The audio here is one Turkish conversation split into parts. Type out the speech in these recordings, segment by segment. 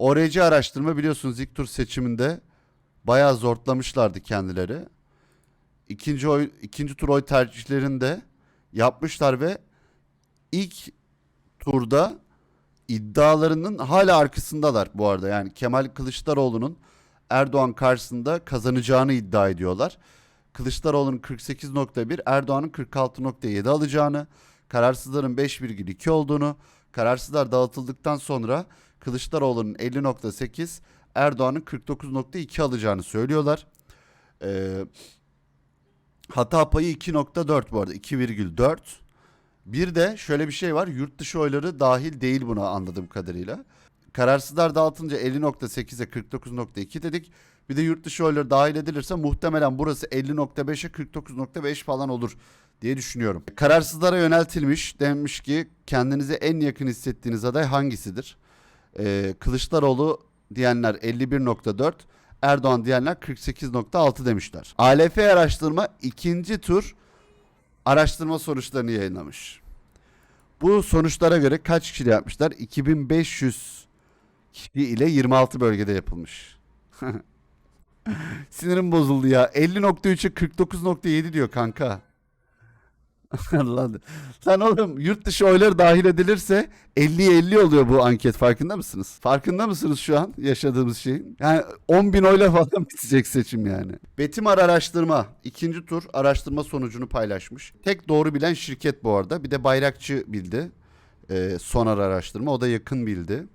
ORC araştırma biliyorsunuz ilk tur seçiminde bayağı zortlamışlardı kendileri. İkinci oy, ikinci tur oy tercihlerinde yapmışlar ve ilk turda iddialarının hala arkasındalar bu arada. Yani Kemal Kılıçdaroğlu'nun Erdoğan karşısında kazanacağını iddia ediyorlar. Kılıçdaroğlu'nun 48.1, Erdoğan'ın 46.7 alacağını, kararsızların 5,2 olduğunu, kararsızlar dağıtıldıktan sonra Kılıçdaroğlu'nun 50.8, Erdoğan'ın 49.2 alacağını söylüyorlar. Ee, hata payı 2.4 bu arada 2,4. Bir de şöyle bir şey var. Yurt dışı oyları dahil değil buna anladığım kadarıyla. Kararsızlar dağıtınca 50.8'e 49.2 dedik. Bir de yurt dışı oyları dahil edilirse muhtemelen burası 50.5'e 49.5 falan olur diye düşünüyorum. Kararsızlara yöneltilmiş. Demiş ki kendinize en yakın hissettiğiniz aday hangisidir? Ee, Kılıçdaroğlu diyenler 51.4, Erdoğan diyenler 48.6 demişler. ALF araştırma ikinci tur araştırma sonuçlarını yayınlamış. Bu sonuçlara göre kaç kişi yapmışlar? 2500 kişi ile 26 bölgede yapılmış. Sinirim bozuldu ya. 50.3'e 49.7 diyor kanka. Allah Lan oğlum yurt dışı oyları dahil edilirse 50'ye 50 oluyor bu anket farkında mısınız? Farkında mısınız şu an yaşadığımız şeyin? Yani 10 bin oyla falan bitecek seçim yani. Betimar araştırma ikinci tur araştırma sonucunu paylaşmış. Tek doğru bilen şirket bu arada. Bir de Bayrakçı bildi. Ee, sonar araştırma o da yakın bildi.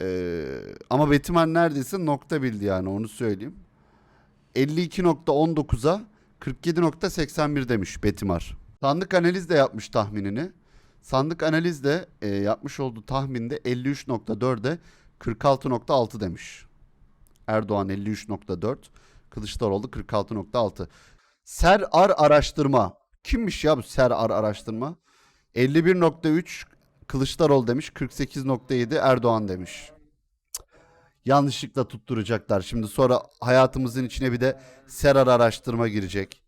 Ee, ama Betimar neredeyse nokta bildi yani onu söyleyeyim. 52.19'a 47.81 demiş Betimar. Sandık analiz de yapmış tahminini. Sandık analiz de e, yapmış olduğu tahminde 53.4'e 46.6 demiş. Erdoğan 53.4, Kılıçdaroğlu 46.6. Ser Ar araştırma. Kimmiş ya bu Ser Ar araştırma? 51.3 Kılıçdaroğlu demiş, 48.7 Erdoğan demiş. Yanlışlıkla tutturacaklar. Şimdi sonra hayatımızın içine bir de Serar araştırma girecek.